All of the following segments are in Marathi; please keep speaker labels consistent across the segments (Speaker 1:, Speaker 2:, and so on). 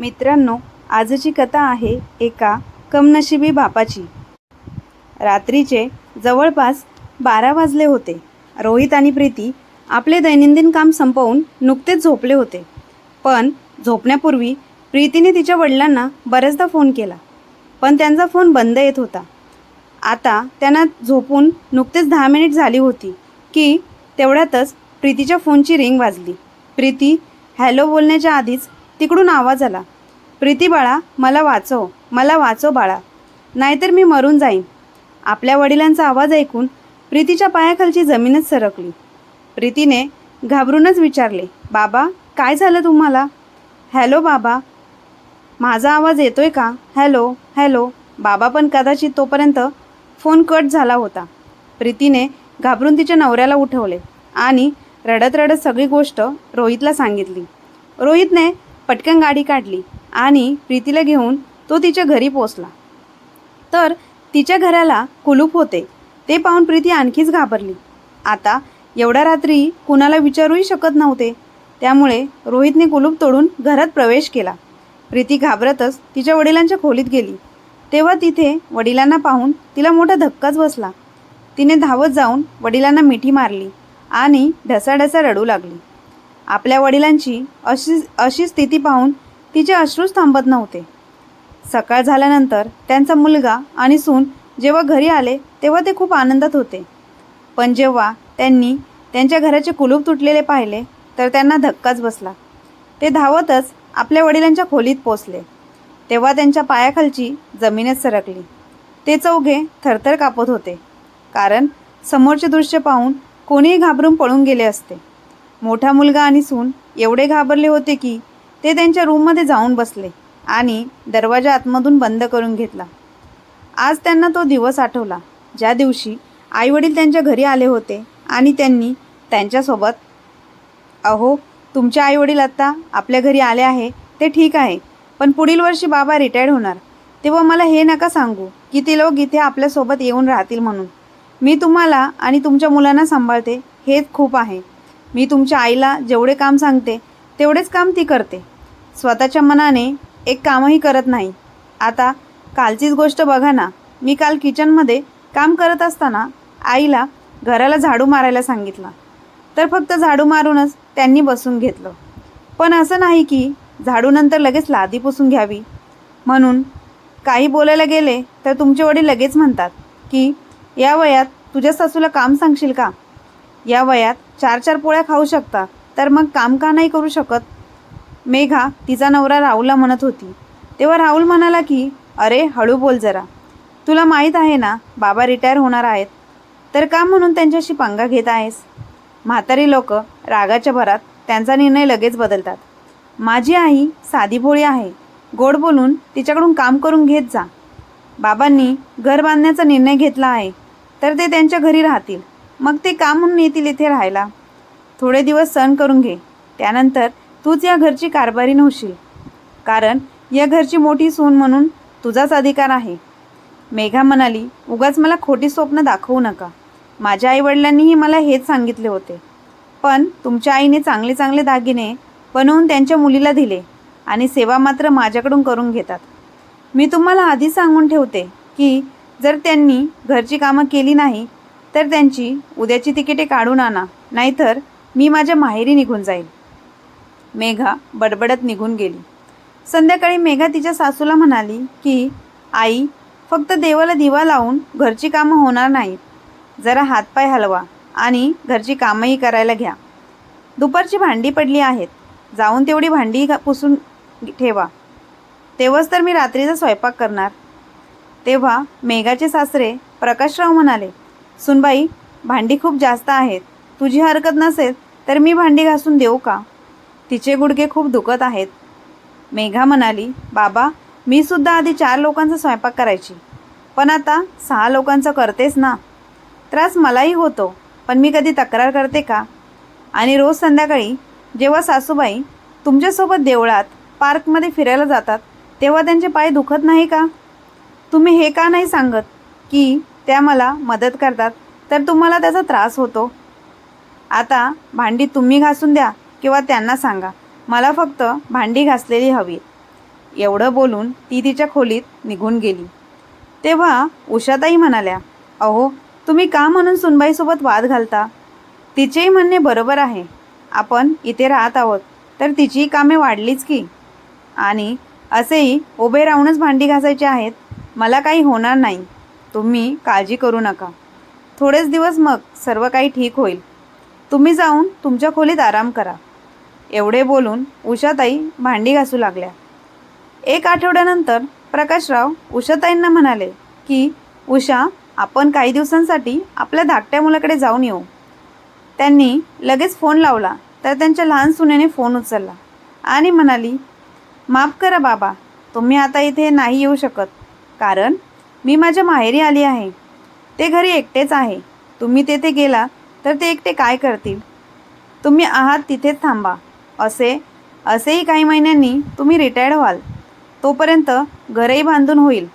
Speaker 1: मित्रांनो आजची कथा आहे एका कमनशिबी बापाची. रात्रीचे जवळपास बारा वाजले होते. रोहित आणि प्रीती आपले दैनंदिन काम संपवून नुकतेच झोपले होते. पण झोपण्यापूर्वी प्रीतीने तिच्या वडिलांना बऱ्याचदा फोन केला. पण त्यांचा फोन बंद येत होता. आता त्यांना झोपून नुकतेच दहा मिनिट झाली होती की तेवढ्यातच प्रीतीच्या फोनची रिंग वाजली. प्रीती हॅलो बोलण्याच्या आधीच तिकडून आवाज आला. प्रीती बाळा मला वाचव मला वाचव बाळा. नाहीतर मी मरून जाईन. आपल्या वडिलांचा आवाज ऐकून प्रीतीच्या पायाखालची जमीनच सरकली. प्रीतीने घाबरूनच विचारले बाबा काय झालं तुम्हाला? हॅलो बाबा. माझा आवाज येतोय का? Hello hello. बाबा पण कदाचित तोपर्यंत फोन कट झाला होता. प्रीतीने घाबरून तिच्या नवऱ्याला उठवले आणि रडत रडत सगळी गोष्ट रोहितला सांगितली. रोहितने पटकन गाडी काढली आणि प्रीतीला घेऊन तो तिच्या घरी पोचला तर तिच्या घराला कुलूप होते. ते पाहून प्रीती आणखीच घाबरली. आता एवढ्या रात्री कुणाला विचारूही शकत नव्हते. त्यामुळे रोहितने कुलूप तोडून घरात प्रवेश केला. प्रीती घाबरतच तिच्या वडिलांच्या खोलीत गेली. तेव्हा तिथे वडिलांना पाहून तिला मोठा धक्काच बसला. तिने धावत जाऊन वडिलांना मिठी मारली आणि ढसाढसा रडू लागली. आपल्या वडिलांची अशी अशी स्थिती पाहून तिचे अश्रूच थांबत नव्हते. सकाळ झाल्यानंतर त्यांचा मुलगा आणि सून जेव्हा घरी आले तेव्हा ते खूप आनंदात होते. पण जेव्हा त्यांनी त्यांच्या घराचे कुलूप तुटलेले पाहिले तर त्यांना धक्काच बसला. ते धावतच आपल्या वडिलांच्या खोलीत पोचले तेव्हा त्यांच्या पायाखालची जमीनच सरकली. ते चौघे थरथर कापत होते कारण समोरचे दृश्य पाहून कोणीही घाबरून पळून गेले असते. मोठा मुलगा आणि सून एवढे घाबरले होते की ते त्यांच्या रूममध्ये जाऊन बसले आणि दरवाजा आतमधून बंद करून घेतला. आज त्यांना तो दिवस आठवला. ज्या दिवशी आईवडील त्यांच्या घरी आले होते आणि त्यांनी त्यांच्यासोबत अहो तुमचे आईवडील आत्ता आपल्या घरी आले आहे ते ठीक आहे पण पुढील वर्षी बाबा रिटायर्ड होणार. तेव्हा मला हे नका सांगू की ते लोक इथे आपल्यासोबत येऊन राहतील म्हणून. मी तुम्हाला आणि तुमच्या मुलांना सांभाळते हेच खूप आहे. मी तुमच्या आईला जेवढे काम सांगते तेवढेच काम ती करते. स्वतःच्या मनाने एक कामही करत नाही. आता कालचीच गोष्ट बघा ना. मी काल किचनमध्ये काम करत असताना आईला घराला झाडू मारायला सांगितलं. तर फक्त झाडू मारूनच त्यांनी बसून घेतलं. पण असं नाही की झाडूनंतर लगेच लादी पुसून घ्यावी. म्हणून काही बोलायला गेले तर तुमचे वडील लगेच म्हणतात की या वयात तुझ्या सासूला काम सांगशील का? या वयात चार चार पोळ्या खाऊ शकता तर मग काम का नाही करू शकत? मेघा तिचा नवरा राहुलला म्हणत होती. तेव्हा राहुल म्हणाला की अरे हळू बोल जरा. तुला माहीत आहे ना बाबा रिटायर होणार आहेत. तर का म्हणून त्यांच्याशी पंगा घेत आहेस? म्हातारी लोक रागाच्या भरात त्यांचा निर्णय लगेच बदलतात. माझी आई साधी भोळी आहे. गोड बोलून तिच्याकडून काम करून घेत जा. बाबांनी घर बांधण्याचा निर्णय घेतला आहे. तर ते त्यांच्या घरी राहतील. मग ते का म्हणून येतील इथे राहायला? थोडे दिवस सहन करून घे. त्यानंतर तूच या घरची कारभारी नव्हशील. कारण या घरची मोठी सून म्हणून तुझाच अधिकार आहे. मेघा म्हणाली उगाच मला खोटी स्वप्न दाखवू नका. माझ्या आईवडिलांनीही मला हेच सांगितले होते. पण तुमच्या आईने चांगले चांगले दागिने बनवून त्यांच्या मुलीला दिले आणि सेवा मात्र माझ्याकडून करून घेतात. मी तुम्हाला आधी सांगून ठेवते की जर त्यांनी घरची कामं केली नाही तर त्यांची उद्याची तिकिटे काढून आणा नाहीतर मी माझ्या माहेरी निघून जाईल. मेघा बडबडत निघून गेली. संध्याकाळी मेघा तिच्या सासूला म्हणाली की आई फक्त देवाला दिवा लावून घरची कामं होणार नाहीत. जरा हातपाय हलवा आणि घरची कामंही करायला घ्या. दुपारची भांडी पडली आहेत. जाऊन तेवढी भांडी घा- पुसून ठेवा. तेव्हाच तर मी रात्रीचा स्वयंपाक करणार. तेव्हा मेघाचे सासरे प्रकाशराव म्हणाले सुनबाई भांडी खूप जास्त आहेत. तुझी हरकत नसेल तर मी भांडी घासून देऊ का? तिचे गुडघे खूप दुखत आहेत. मेघा म्हणाली बाबा मी सुद्धा आधी चार लोकांचा स्वयंपाक करायची. पण आता सहा लोकांचा करतेस ना? त्रास मलाही होतो पण मी कधी तक्रार करते का? आणि रोज संध्याकाळी जेव्हा सासूबाई तुमच्यासोबत देवळात पार्कमध्ये फिरायला जातात तेव्हा त्यांचे पाय दुखत नाही का? तुम्ही हे का नाही सांगत की त्या मला मदत करतात तर तुम्हाला त्याचा त्रास होतो. आता भांडी तुम्ही घासून द्या किंवा त्यांना सांगा. मला फक्त भांडी घासलेली हवी. एवढं बोलून ती तिच्या खोलीत निघून गेली. तेव्हा उषाताई म्हणाल्या अहो तुम्ही का म्हणून सुनबाईसोबत वाद घालता? तिचेही म्हणणे बरोबर आहे. आपण इथे राहत आहोत तर तिचीही कामे वाढलीच की. आणि असेही उभे राहूनच भांडी घासायची आहेत? मला काही होणार नाही. तुम्ही काळजी करू नका. थोडेच दिवस मग सर्व काही ठीक होईल. तुम्ही जाऊन तुमच्या खोलीत आराम करा. एवढे बोलून उषाताई भांडी घासू लागल्या. एक आठवड्यानंतर प्रकाशराव उषाताईंना म्हणाले की उषा आपण काही दिवसांसाठी आपल्या धाकट्या मुलाकडे जाऊन येऊ. त्यांनी लगेच फोन लावला तर त्यांच्या लहान सुनेने फोन उचलला आणि म्हणाली माफ करा बाबा तुम्ही आता इथे नाही येऊ शकत कारण मी माझ्या माहेरी आली आहे. ते घरी एकटेच आहे. तुम्ही तेथे गेला तर ते एकटे काय करतील? तुम्ही आहात तिथेच थांबा. असे असेही काही महिन्यांनी तुम्ही रिटायर्ड व्हाल. तोपर्यंत घरही बांधून होईल.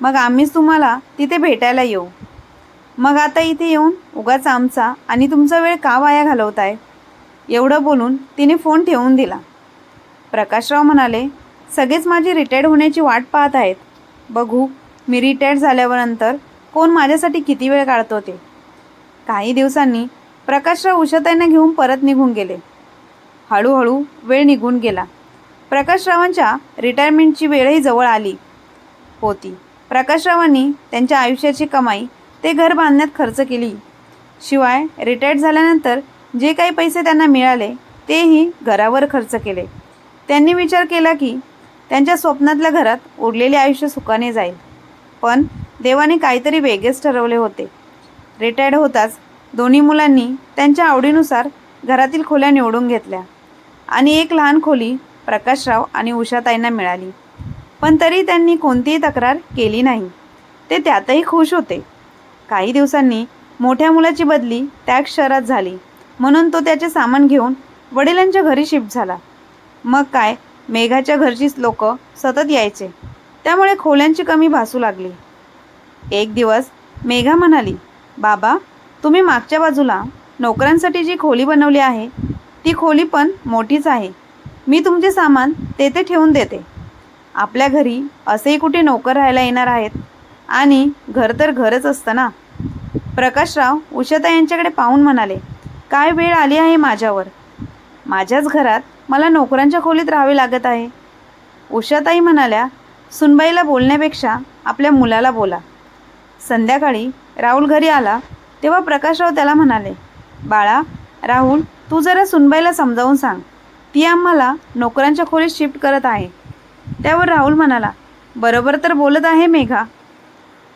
Speaker 1: मग आम्हीच तुम्हाला तिथे भेटायला येऊ. मग आता इथे येऊन उगाच आमचा आणि तुमचा वेळ का वाया घालवताय? एवढं बोलून तिने फोन ठेवून दिला. प्रकाशराव म्हणाले सगळेच माझी रिटायर्ड होण्याची वाट पाहत आहेत. बघू मी रिटायर्ड झाल्यावर नंतर कोण माझ्यासाठी किती वेळ काढतो ते काही दिवसांनी प्रकाशराव उषाताईंना घेऊन परत निघून गेले. हळूहळू वेळ निघून गेला. प्रकाशरावांच्या रिटायरमेंटची वेळही जवळ आली होती. प्रकाशरावांनी त्यांच्या आयुष्याची कमाई ते घर बांधण्यात खर्च केली. शिवाय रिटायर्ड झाल्यानंतर जे काही पैसे त्यांना मिळाले तेही घरावर खर्च केले. त्यांनी विचार केला की त्यांच्या स्वप्नातल्या घरात उरलेले आयुष्य सुखाने जाईल. पण देवाने काहीतरी वेगळेच ठरवले होते. रिटायर्ड होताच दोन्ही मुलांनी त्यांच्या आवडीनुसार घरातील खोल्या निवडून घेतल्या. आणि एक लहान खोली प्रकाशराव आणि उषाताईंना मिळाली. पण तरी त्यांनी कोणतीही तक्रार केली नाही. ते त्यातही खुश होते. काही दिवसांनी मोठ्या मुलाची बदली त्याच शहरात झाली. म्हणून तो त्याचे सामान घेऊन वडिलांच्या घरी शिफ्ट झाला. मग काय मेघाच्या घरचीच लोक सतत यायचे. त्यामुळे खोल्यांची कमी भासू लागली. एक दिवस मेघा म्हणाली बाबा तुम्ही मागच्या बाजूला नोकरांसाठी जी खोली बनवली आहे ती खोली पण मोठीच आहे. मी तुमचे सामान तेथे ठेवून देते. आपल्या घरी असेही कुठे नोकर राहायला येणार आहेत? आणि घर तर घरच असतं ना. प्रकाशराव उषाता यांच्याकडे पाहून म्हणाले काय वेळ आली आहे माझ्यावर? माझ्याच घरात मला नोकरांच्या खोलीत राहावे लागत आहे. उषाताई म्हणाल्या सुनबाईला बोलण्यापेक्षा आपल्या मुलाला बोला. संध्याकाळी राहुल घरी आला तेव्हा प्रकाशराव त्याला म्हणाले बाळा राहुल तू जरा सुनबाईला समजावून सांग. ती आम्हाला नोकरांच्या खोलीत शिफ्ट करत आहे. त्यावर राहुल म्हणाला बरोबर तर बोलत आहे मेघा.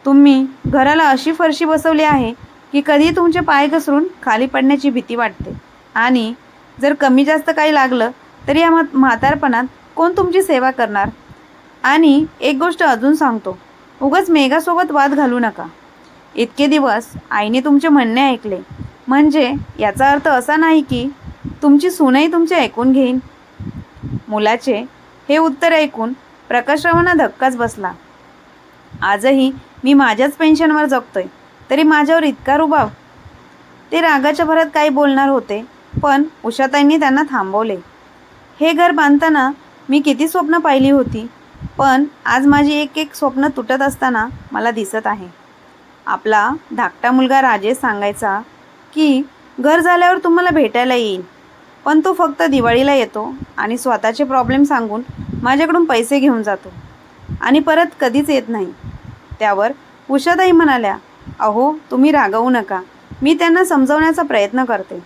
Speaker 1: तुम्ही घराला अशी फरशी बसवली आहे की कधी तुमचे पाय घसरून खाली पडण्याची भीती वाटते. आणि जर कमी जास्त काही लागलं तरी या म्हा म्हातारपणात कोण तुमची सेवा करणार? आणि एक गोष्ट अजून सांगतो. उगाच मेघासोबत वाद घालू नका. इतके दिवस आईने तुमचे म्हणणे ऐकले. म्हणजे याचा अर्थ असा नाही की तुमची सूनही तुमचे ऐकून घेईन. मुलाचे हे उत्तर ऐकून प्रकाशरावांना धक्काच बसला. आजही मी माझ्याच पेन्शनवर जगतोय. तरी माझ्यावर इतका रुबाव ते रागाच्या भरात काही बोलणार होते पण उषाताईंनी त्यांना थांबवले. हे घर बांधताना मी किती स्वप्न पाहिली होती. पण आज माझी एक एक स्वप्न तुटत असताना मला दिसत आहे. आपला धाकटा मुलगा राजेश सांगायचा की घर झाल्यावर तुम्हाला भेटायला येईल पण तो फक्त दिवाळीला येतो आणि स्वतःचे प्रॉब्लेम सांगून माझ्याकडून पैसे घेऊन जातो आणि परत कधीच येत नाही. त्यावर उषाताई म्हणाल्या अहो तुम्ही रागवू नका. मी त्यांना समजवण्याचा प्रयत्न करते.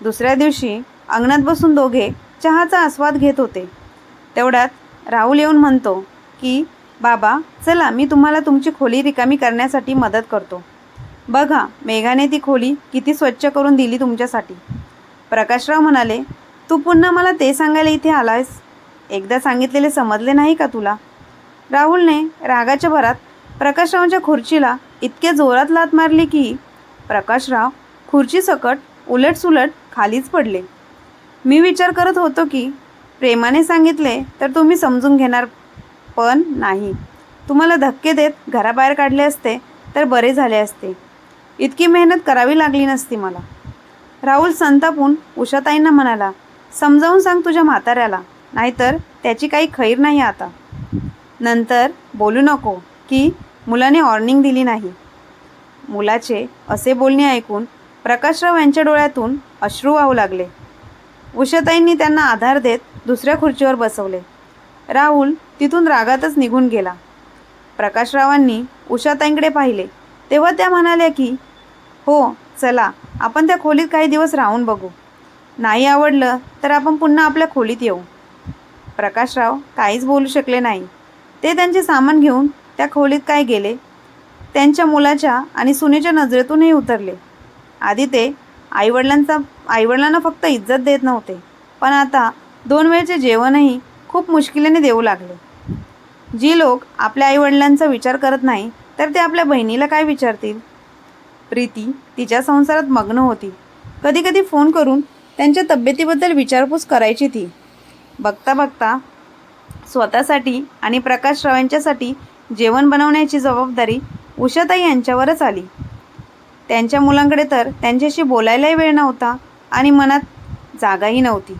Speaker 1: दुसऱ्या दिवशी अंगणात बसून दोघे चहाचा आस्वाद घेत होते. तेवढ्यात राहुल येऊन म्हणतो की बाबा चला मी तुम्हाला तुमची खोली रिकामी करण्यासाठी मदत करतो. बघा मेघाने ती खोली किती स्वच्छ करून दिली तुमच्यासाठी. प्रकाशराव म्हणाले तू पुन्हा मला ते सांगायला इथे आलायस? एकदा सांगितलेले समजले नाही का तुला? राहुलने रागाच्या भरात प्रकाशरावांच्या खुर्चीला इतके जोरात लात मारली की प्रकाशराव खुर्चीसकट उलटसुलट खालीच पडले. मी विचार करत होतो की प्रेमाने सांगितले तर तुम्ही समजून घेणार पण नाही. तुम्हाला धक्के देत घराबाहेर काढले असते तर बरे झाले असते. इतकी मेहनत करावी लागली नसती मला. राहुल संतापून उषाताईंना म्हणाला समजावून सांग तुझ्या म्हाताऱ्याला नाहीतर त्याची काही खैर नाही आता. नंतर बोलू नको की मुलाने वॉर्निंग दिली नाही. मुलाचे असे बोलणे ऐकून प्रकाशराव यांच्या डोळ्यातून अश्रू वाहू लागले. उषाताईंनी त्यांना आधार देत दुसऱ्या खुर्चीवर बसवले. राहुल तिथून रागातच निघून गेला. प्रकाशरावांनी उषाताईंकडे पाहिले. तेव्हा त्या म्हणाल्या की हो चला आपण त्या खोलीत काही दिवस राहून बघू. नाही आवडलं तर आपण पुन्हा आपल्या खोलीत येऊ. प्रकाशराव काहीच बोलू शकले नाही. ते त्यांचे सामान घेऊन त्या खोलीत काय गेले? त्यांच्या मुलाच्या आणि सुनेच्या नजरेतूनही उतरले. आधी ते आईवडिलांचा आईवडिलांना फक्त इज्जत देत नव्हते. पण आता दोन वेळचे जेवणही खूप मुश्किलीने देऊ लागले. जी लोक आपल्या आईवडिलांचा विचार करत नाही तर ते आपल्या बहिणीला काय विचारतील? प्रीती तिच्या संसारात मग्न होती. कधीकधी फोन करून त्यांच्या तब्येतीबद्दल विचारपूस करायची ती. बघता बघता स्वतःसाठी आणि प्रकाशराव यांच्यासाठी जेवण बनवण्याची जबाबदारी उषाताई यांच्यावरच आली. त्यांच्या मुलांकडे तर त्यांच्याशी बोलायलाही वेळ नव्हता आणि मनात जागाही नव्हती.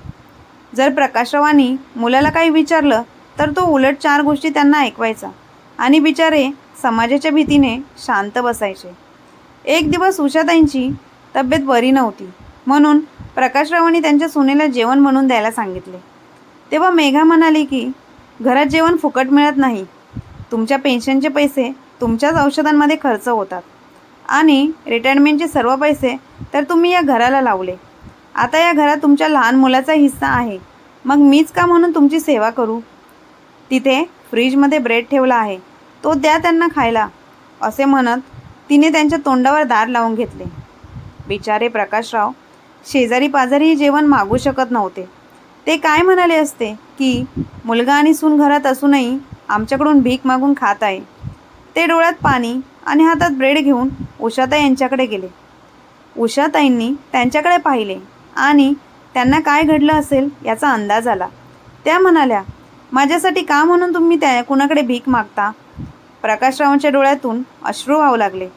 Speaker 1: जर प्रकाशरावांनी मुलाला काही विचारलं तर तो उलट चार गोष्टी त्यांना ऐकवायचा आणि बिचारे समाजाच्या भीतीने शांत बसायचे. एक दिवस उषाताईंची तब्येत बरी नव्हती म्हणून प्रकाशरावांनी त्यांच्या सुनेला जेवण म्हणून द्यायला सांगितले. तेव्हा मेघा म्हणाली की घरात जेवण फुकट मिळत नाही. तुमच्या पेन्शनचे पैसे तुमच्याच औषधांमध्ये खर्च होतात आणि रिटायरमेंटचे सर्व पैसे तर तुम्ही या घराला लावले. आता या घरात तुमच्या लहान मुलाचा हिस्सा आहे. मग मीच का म्हणून तुमची सेवा करू? तिथे फ्रीजमध्ये ब्रेड ठेवला आहे. तो द्या त्यांना खायला. असे म्हणत तिने त्यांच्या तोंडावर दार लावून घेतले. बिचारे प्रकाशराव शेजारी पाजारी जेवण मागू शकत नव्हते. ते काय म्हणाले असते की मुलगा आणि सून घरात असूनही आमच्याकडून भीक मागून खात आहे. ते डोळ्यात पाणी आणि हातात ब्रेड घेऊन उषाताई यांच्याकडे गेले. उषाताईंनी त्यांच्याकडे पाहिले. आणि त्यांना काय घडलं असेल याचा अंदाज आला. त्या म्हणाल्या माझ्यासाठी का म्हणून तुम्ही त्या कुणाकडे भीक मागता? प्रकाशरावांच्या डोळ्यातून अश्रू वाहू लागले.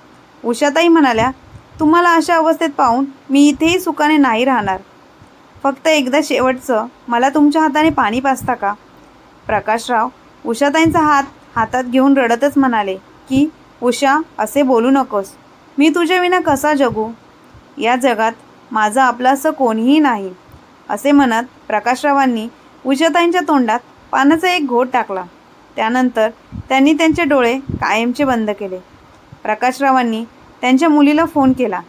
Speaker 1: उषाताई म्हणाल्या तुम्हाला अशा अवस्थेत पाहून मी इथेही सुखाने नाही राहणार. फक्त एकदा शेवटचं मला तुमच्या हाताने पाणी पाजता का? प्रकाशराव उषाताईंचा हात हातात घेऊन रडतच म्हणाले की उषा असे बोलू नकोस. मी तुझ्या विना कसा जगू? या जगात माझं आपलं असं कोणीही नाही असे म्हणत प्रकाशरावांनी उषाताईंच्या तोंडात पानाचा एक घोट टाकला. त्यानंतर त्यांनी त्यांचे डोळे कायमचे बंद केले. प्रकाशरावांनी त्यांच्या मुलीला फोन केला.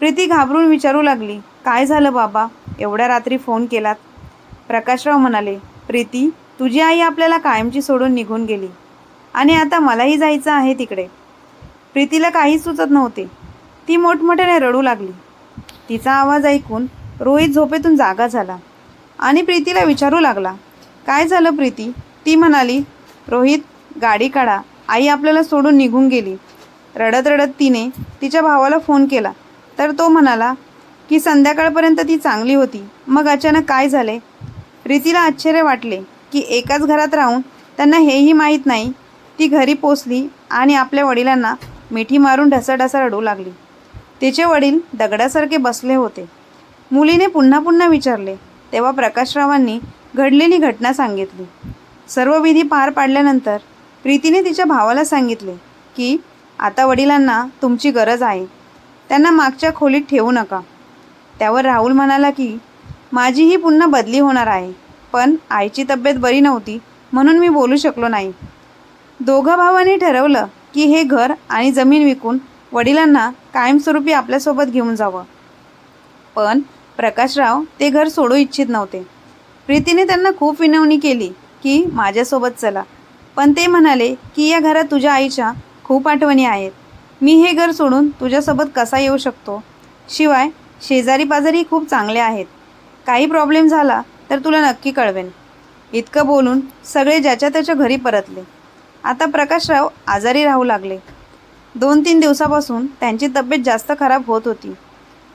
Speaker 1: प्रीती घाबरून विचारू लागली काय झालं बाबा? एवढ्या रात्री फोन केलात? प्रकाशराव म्हणाले प्रीती तुझी आई आपल्याला कायमची सोडून निघून गेली आणि आता मलाही जायचं आहे तिकडे. प्रीतीला काहीच सुचत नव्हते. ती मोठमोठ्याने रडू लागली. तिचा आवाज ऐकून रोहित झोपेतून जागा झाला. आणि प्रीतीला विचारू लागला काय झालं प्रीती? ती म्हणाली रोहित गाडी काढा. आई आपल्याला सोडून निघून गेली. रडत रडत तिने तिच्या भावाला फोन केला. तर तो म्हणाला की संध्याकाळपर्यंत ती चांगली होती. मग अचानक काय झाले? प्रीतीला आश्चर्य वाटले की एकाच घरात राहून त्यांना हेही माहीत नाही. ती घरी पोचली आणि आपल्या वडिलांना मिठी मारून ढसाढसा रडू लागली. तिचे वडील दगडासारखे बसले होते. मुलीने पुन्हा पुन्हा विचारले. तेव्हा प्रकाशरावांनी घडलेली घटना सांगितली. सर्व विधी पार पाडल्यानंतर प्रीतीने तिच्या भावाला सांगितले की आता वडिलांना तुमची गरज आहे. त्यांना मागच्या खोलीत ठेवू नका. त्यावर राहुल म्हणाला की माझीही पुन्हा बदली होणार आहे पण आईची तब्येत बरी नव्हती म्हणून मी बोलू शकलो नाही. दोघा भावांनी ठरवलं की हे घर आणि जमीन विकून वडिलांना कायमस्वरूपी आपल्यासोबत घेऊन जावं. पण प्रकाशराव ते घर सोडू इच्छित नव्हते. प्रीतीने त्यांना खूप विनवणी केली की माझ्यासोबत चला. पण ते म्हणाले की या घरात तुझ्या आईच्या खूप आठवणी आहेत. मी हे घर सोडून तुझ्यासोबत कसा येऊ शकतो? शिवाय शेजारी पाजारी खूप चांगले आहेत. काही प्रॉब्लेम झाला तर तुला नक्की कळवेन. इतकं बोलून सगळे ज्याच्या त्याच्या घरी परतले. आता प्रकाशराव आजारी राहू लागले. दोन तीन दिवसापासून त्यांची तब्येत जास्त खराब होत होती.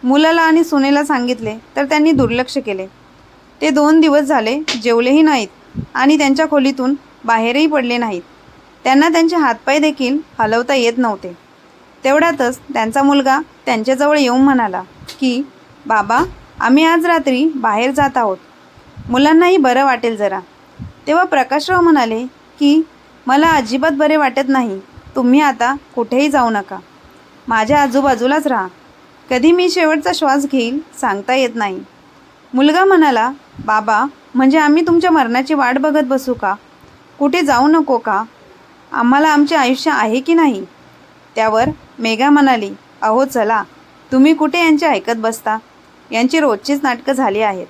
Speaker 1: मुलाला आणि सुनेला सांगितले तर त्यांनी दुर्लक्ष केले. ते दोन दिवस झाले जेवलेही नाहीत आणि त्यांच्या खोलीतून बाहेरही पडले नाहीत. त्यांना त्यांचे हातपाय देखील हलवता येत नव्हते. तेवढ्यातच त्यांचा मुलगा त्यांच्याजवळ येऊन म्हणाला की बाबा आम्ही आज रात्री बाहेर जात आहोत. मुलांनाही बरं वाटेल जरा. तेव्हा प्रकाशराव म्हणाले की मला अजिबात बरे वाटत नाही. तुम्ही आता कुठेही जाऊ नका. माझ्या आजूबाजूलाच राहा. कधी मी शेवटचा श्वास घेईल सांगता येत नाही. मुलगा म्हणाला बाबा म्हणजे आम्ही तुमच्या मरणाची वाट बघत बसू का? कुठे जाऊ नको का? आम्हाला आमचे आयुष्य आहे की नाही? त्यावर मेघा म्हणाली अहो चला. तुम्ही कुठे यांचे ऐकत बसता? यांची रोजचीच नाटकं झाली आहेत.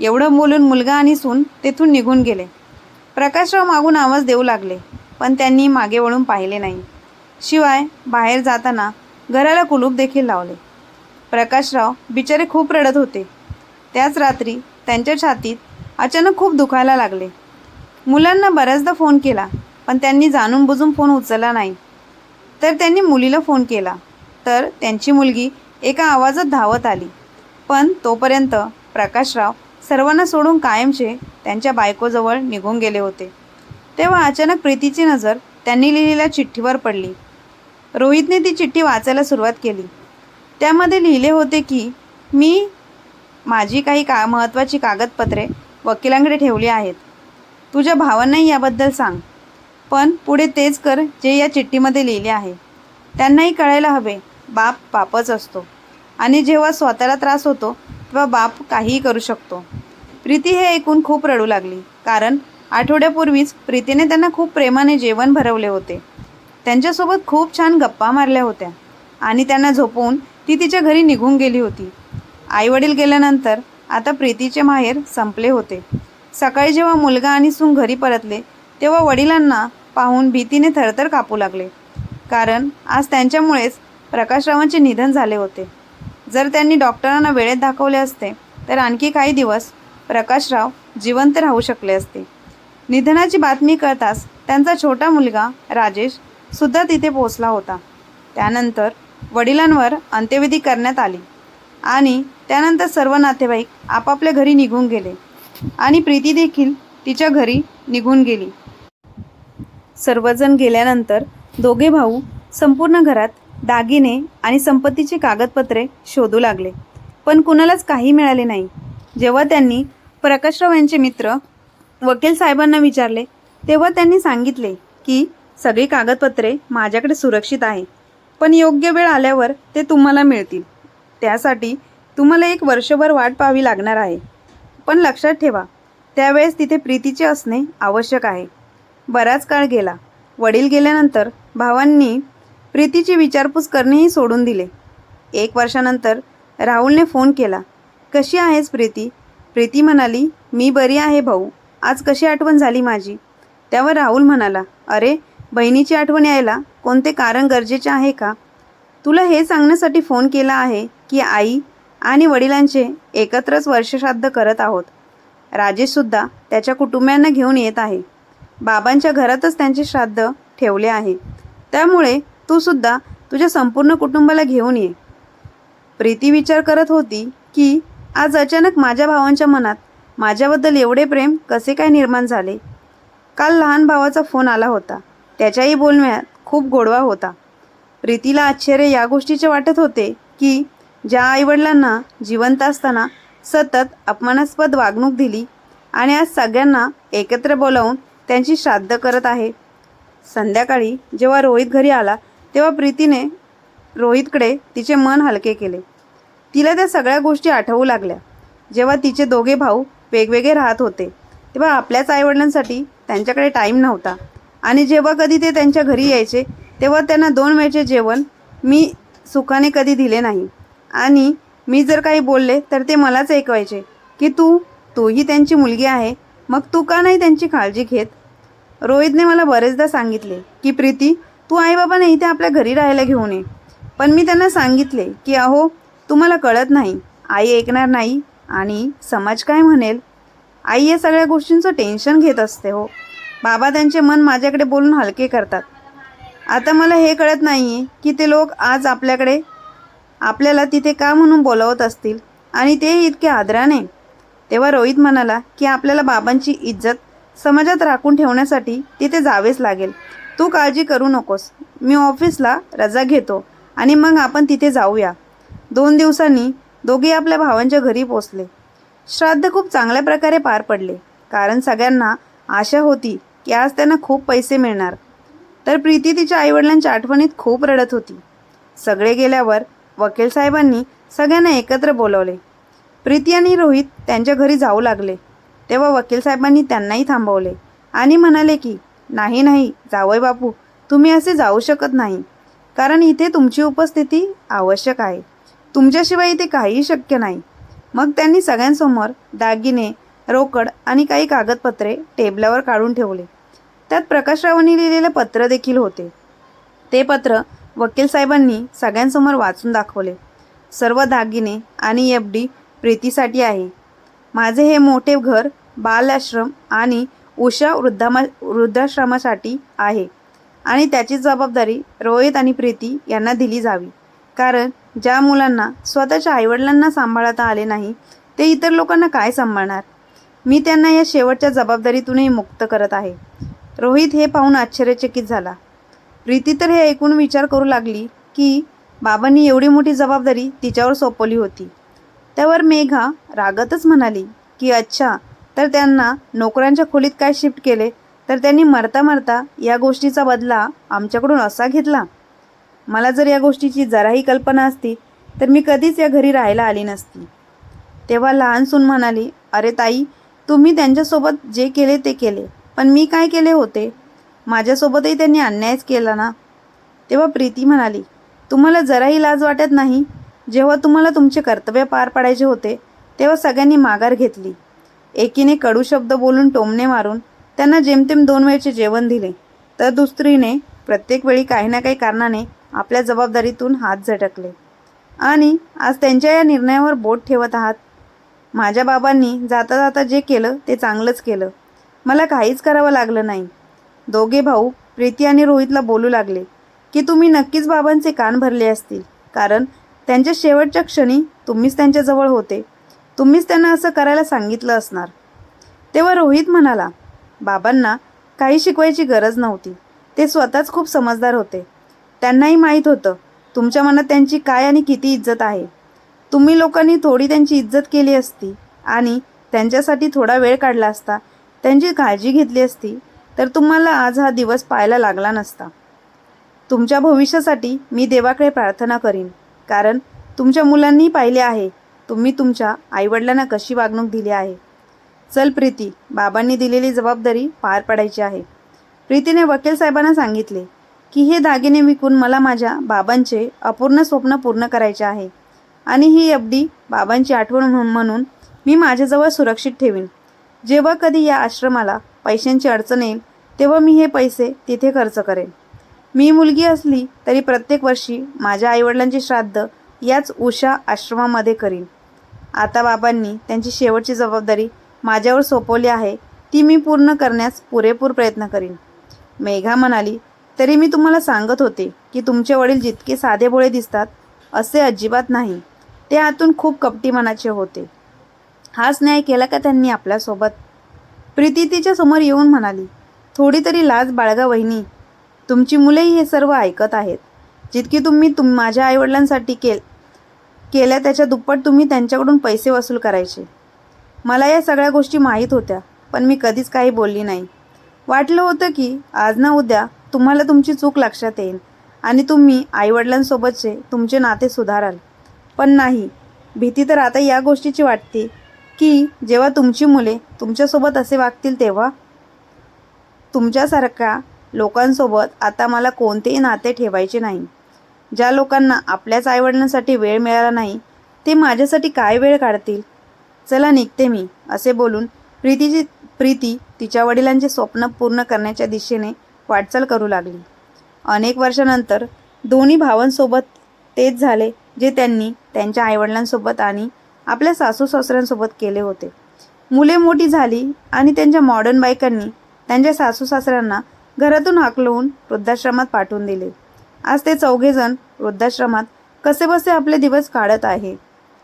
Speaker 1: एवढं बोलून मुलगा आणि सून तेथून निघून गेले. प्रकाशराव मागून आवाज देऊ लागले पण त्यांनी मागे वळून पाहिले नाही. शिवाय बाहेर जाताना घराला कुलूप देखील लावले. प्रकाशराव बिचारे खूप रडत होते. त्याच रात्री त्यांच्या छातीत अचानक खूप दुखायला लागले. मुलांना बऱ्याचदा फोन केला पण त्यांनी जाणून बुजून फोन उचलला नाही. तर त्यांनी मुलीला फोन केला. तर त्यांची मुलगी एका आवाजात धावत आली. पण तोपर्यंत प्रकाशराव सर्वांना सोडून कायमचे त्यांच्या बायकोजवळ निघून गेले होते. तेव्हा अचानक प्रीतीची नजर त्यांनी लिहिलेल्या चिठ्ठीवर पडली. रोहितने ती चिठ्ठी वाचायला सुरुवात केली. त्यामध्ये लिहिले होते की मी माझी काही का महत्त्वाची कागदपत्रे वकिलांकडे ठेवली आहेत. तुझ्या भावांनाही याबद्दल सांग. पण पुढे तेच कर जे या चिठ्ठीमध्ये लिहिले आहे. त्यांनाही कळायला हवे बाप बापच असतो. आणि जेव्हा स्वतःला त्रास होतो तेव्हा बाप काहीही करू शकतो. प्रीती हे ऐकून खूप रडू लागली कारण आठवड्यापूर्वीच प्रीतीने त्यांना खूप प्रेमाने जेवण भरवले होते. त्यांच्यासोबत खूप छान गप्पा मारल्या होत्या आणि त्यांना झोपवून ती तिच्या घरी निघून गेली होती. आईवडील गेल्यानंतर आता प्रीतीचे माहेर संपले होते. सकाळी जेव्हा मुलगा आणि सून घरी परतले तेव्हा वडिलांना पाहून भीतीने थरथर कापू लागले. कारण आज त्यांच्यामुळेच प्रकाशरावांचे निधन झाले होते. जर त्यांनी डॉक्टरांना वेळेत दाखवले असते तर आणखी काही दिवस प्रकाशराव जिवंत राहू शकले असते. निधनाची बातमी कळताच त्यांचा छोटा मुलगा राजेश सुद्धा तिथे पोहोचला होता. त्यानंतर वडिलांवर अंत्यविधी करण्यात आली आणि त्यानंतर सर्व नातेवाईक आपापल्या घरी निघून गेले आणि प्रीती देखील तिच्या घरी निघून गेली. सर्वजण गेल्यानंतर दोघे भाऊ संपूर्ण घरात दागिने आणि संपत्तीची कागदपत्रे शोधू लागले. पण कुणालाच काही मिळाले नाही. जेव्हा त्यांनी प्रकाशराव यांचे मित्र वकील साहेबांना विचारले. तेव्हा त्यांनी सांगितले की सगळी कागदपत्रे माझ्याकडे सुरक्षित आहे. पण योग्य वेळ आल्यावर ते तुम्हाला मिळतील. त्यासाठी तुम्हाला एक वर्षभर वाट पाहावी लागणार आहे. पण लक्षात ठेवा त्यावेळेस तिथे प्रीतीचे असणे आवश्यक आहे. बराच काळ गेला. वडील गेल्यानंतर भावांनी प्रीतीची विचारपूस करणेही सोडून दिले. एक वर्षानंतर राहुलने फोन केला कशी आहेस प्रीती प्रीती म्हणाली मी बरी आहे भाऊ. आज कशी आठवण झाली माझी? त्यावर राहुल म्हणाला अरे बहिणीची आठवण यायला कोणते कारण गरजेचे आहे का? तुला हे सांगण्यासाठी फोन केला आहे की आई आणि वडिलांचे एकत्रच वर्षश्राद्ध करत आहोत. राजेशसुद्धा त्याच्या कुटुंबियांना घेऊन येत आहे. बाबांच्या घरातच त्यांचे श्राद्ध ठेवले आहे. त्यामुळे तू सुद्धा तुझ्या संपूर्ण कुटुंबाला घेऊन ये. प्रीती विचार करत होती की आज अचानक माझ्या भावांच्या मनात माझ्याबद्दल एवढे प्रेम कसे काय निर्माण झाले? काल लहान भावाचा फोन आला होता. त्याच्याही बोलण्यात खूप गोडवा होता. प्रीतीला आश्चर्य या गोष्टीचे वाटत होते की ज्या आईवडिलांना जिवंत असताना सतत अपमानास्पद वागणूक दिली आणि आज सगळ्यांना एकत्र बोलावून त्यांची श्राद्ध करत आहे. संध्याकाळी जेव्हा रोहित घरी आला तेव्हा प्रीतीने रोहितकडे तिचे मन हलके केले. तिला त्या सगळ्या गोष्टी आठवू लागल्या. जेव्हा तिचे दोघे भाऊ वेगवेगळे राहत होते. तेव्हा आपल्याच आईवडिलांसाठी त्यांच्याकडे टाईम नव्हता. आणि जेव्हा कधी ते त्यांच्या घरी यायचे तेव्हा त्यांना दोन वेळचे जेवण मी सुखाने कधी दिले नाही. आणि मी जर काही बोलले तर ते मलाच ऐकवायचे की तू तूही त्यांची मुलगी आहे मग तू का नाही त्यांची काळजी घेत? रोहितने मला बरेचदा सांगितले की प्रीती तू आईबाबांना इथे आपल्या घरी राहायला घेऊन ये. पण मी त्यांना सांगितले की अहो तुम्हाला कळत नाही. आई ऐकणार नाही आणि समाज काय म्हणेल? आई या सगळ्या गोष्टींचं टेन्शन घेत असते हो. बाबा त्यांचे मन माझ्याकडे बोलून हलके करतात. आता मला हे कळत नाही आहे की ते लोक आज आपल्याकडे आपल्याला तिथे का म्हणून बोलवत असतील? आणि तेही इतके आदराने. तेव्हा रोहित म्हणाला की आपल्याला बाबांची इज्जत समाजात राखून ठेवण्यासाठी तिथे जावेच लागेल. तू काळजी करू नकोस. मी ऑफिसला रजा घेतो आणि मग आपण तिथे जाऊया. दोन दिवसांनी दोघे आपल्या भावांच्या घरी पोचले. श्राद्ध खूप चांगल्या प्रकारे पार पडले. कारण सगळ्यांना आशा होती की आज त्यांना खूप पैसे मिळणार. तर प्रीती तिच्या आईवडिलांच्या आठवणीत खूप रडत होती. सगळे गेल्यावर वकील साहेबांनी सगळ्यांना एकत्र बोलवले. प्रीती आणि रोहित त्यांच्या घरी जाऊ लागले. तेव्हा वकील साहेबांनी त्यांनाही थांबवले आणि म्हणाले की नाही नाही जावय बापू तुम्ही असे जाऊ शकत नाही. कारण इथे तुमची उपस्थिती आवश्यक आहे. तुमच्याशिवाय इथे काहीही शक्य नाही. मग त्यांनी सगळ्यांसमोर दागिने रोकड आणि काही कागदपत्रे टेबलावर काढून ठेवले. त्यात प्रकाशरावांनी लिहिलेलं पत्र देखील होते. ते पत्र वकील साहेबांनी सगळ्यांसमोर वाचून दाखवले. सर्व दागिने आणि एफ डी प्रीतीसाठी आहे. माझे हे मोठे घर बालाश्रम आणि उषा वृद्धामा वृद्धाश्रमासाठी आहे. आणि त्याची जबाबदारी रोहित आणि प्रीती यांना दिली जावी. कारण ज्या मुलांना स्वतःच्या आईवडिलांना सांभाळता आले नाही ते इतर लोकांना काय सांभाळणार? मी त्यांना या शेवटच्या जबाबदारीतूनही मुक्त करत आहे. रोहित हे पाहून आश्चर्यचकित झाला. प्रीती तर हे ऐकून विचार करू लागली की बाबांनी एवढी मोठी जबाबदारी तिच्यावर सोपवली होती. त्यावर मेघा रागतच म्हणाली की अच्छा तर त्यांना नोकरांच्या खोलीत काय शिफ्ट केले? तर त्यांनी मरता मरता या गोष्टीचा बदला आमच्याकडून असा घेतला? मला जर या गोष्टीची जराही कल्पना असती तर मी कधीच या घरी राहायला आली नसती. तेव्हा लहान सून म्हणाली अरे ताई तुम्ही त्यांच्यासोबत जे केले ते केले पण मी काय केले होते? माझ्यासोबतही त्यांनी अन्यायच केला ना? तेव्हा प्रीती म्हणाली तुम्हाला जराही लाज वाटत नाही? जेव्हा तुम्हाला तुमचे कर्तव्य पार पाडायचे होते तेव्हा सगळ्यांनी माघार घेतली. एकीने कडू शब्द बोलून टोमणे मारून त्यांना जेमतेम दोन वेळचे जेवण दिले. तर दुसरीने प्रत्येक वेळी काही ना काही कारणाने आपल्या जबाबदारीतून हात झटकले. आणि आज त्यांच्या या निर्णयावर बोट ठेवत आहात. माझ्या बाबांनी जाता जाता जे केलं ते चांगलंच केलं. मला काहीच करावं लागलं नाही. दोघे भाऊ प्रीती आणि रोहितला बोलू लागले की तुम्ही नक्कीच बाबांचे कान भरले असतील. कारण त्यांच्या शेवटच्या क्षणी तुम्हीच त्यांच्याजवळ होते. तुम्हीच त्यांना असं करायला सांगितलं असणार. तेव्हा रोहित म्हणाला बाबांना काही शिकवायची गरज नव्हती. ते स्वतःच खूप समजदार होते. त्यांनाही माहीत होतं. तुमच्या मनात त्यांची काय आणि किती इज्जत आहे? तुम्ही लोकांनी थोडी त्यांची इज्जत केली असती आणि त्यांच्यासाठी थोडा वेळ काढला असता त्यांची काळजी घेतली असती तर तुम्हाला आज हा दिवस पाहायला लागला नसता. तुमच्या भविष्यासाठी मी देवाकडे प्रार्थना करीन कारण तुमच्या मुलांनी पाहिले आहे तुम्ही तुमच्या आईवडिलांना कशी वागणूक दिली आहे. चल प्रीती बाबांनी दिलेली जबाबदारी पार पाडायची आहे. प्रीतीने वकील साहेबांना सांगितले की हे दागिने विकून मला माझ्या बाबांचे अपूर्ण स्वप्न पूर्ण करायचे आहे. आणि ही एफडी बाबांची आठवण म्हणून- म्हणून मी माझ्याजवळ सुरक्षित ठेवीन. जेव्हा कधी या आश्रमाला पैशांची अडचण येईल तेव्हा मी हे पैसे तिथे खर्च करेन. मी मुलगी असली तरी प्रत्येक वर्षी माझ्या आईवडिलांचे श्राद्ध याच उषा आश्रमामध्ये करीन. आता बाबांनी त्यांची शेवटची जबाबदारी माझ्यावर सोपवली आहे ती मी पूर्ण करण्यास पुरेपूर प्रयत्न करीन. मेघा म्हणाली तरी मी तुम्हाला सांगत होते की तुमचे वडील जितके साधेबोळे दिसतात असे अजिबात नाही. ते आतून खूप कपटी मनाचे होते. हाच न्याय केला का त्यांनी आपल्यासोबत? प्रीती तिच्या समोर येऊन म्हणाली थोडी तरी लाज बाळगा वहिनी. तुमची मुलेही हे सर्व ऐकत आहेत. जितकी तुम्ही तुम माझ्या आईवडिलांसाठी केल केल्या त्याच्या दुप्पट तुम्ही त्यांच्याकडून पैसे वसूल करायचे. मला या सगळ्या गोष्टी माहीत होत्या पण मी कधीच काही बोलली नाही. वाटलं होतं की आज ना उद्या तुम्हाला तुमची चूक लक्षात येईल. आणि तुम्ही आईवडिलांसोबतचे तुमचे नाते सुधाराल. पण नाही भीती तर आता या गोष्टीची वाटते की जेव्हा तुमची मुले तुमच्यासोबत असे वागतील तेव्हा? तुमच्यासारख्या लोकांसोबत आता मला कोणतेही नाते ठेवायचे नाही. ज्या लोकांना आपल्याच आईवडिलांसाठी वेळ मिळाला नाही ते माझ्यासाठी काय वेळ काढतील? चला निघते मी असे बोलून प्रीतीची प्रीती तिच्या वडिलांचे स्वप्न पूर्ण करण्याच्या दिशेने वाटचाल करू लागली. अनेक वर्षानंतर दोन्ही भावांसोबत तेच झाले जे त्यांनी त्यांच्या आईवडिलांसोबत आणि आपल्या सासू सासऱ्यांसोबत केले होते. मुले मोठी झाली आणि त्यांच्या मॉडर्न बायकांनी त्यांच्या सासू सासऱ्यांना घरातून हाकलवून वृद्धाश्रमात पाठवून दिले. आज ते चौघेजण वृद्धाश्रमात कसेबसे आपले दिवस काढत आहे.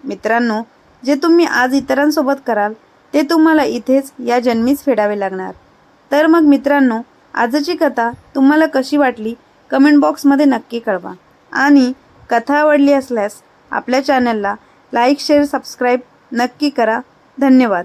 Speaker 1: मित्रांनो जे तुम्ही आज इतरांसोबत कराल ते तुम्हाला इथेच या जन्मीच फेडावे लागणार. तर मग मित्रांनो आजची कथा तुम्हाला कशी वाटली कमेंट बॉक्समध्ये नक्की कळवा. आणि कथा आवडली असल्यास आपल्या चॅनलला लाईक शेअर सबस्क्राईब नक्की करा. धन्यवाद.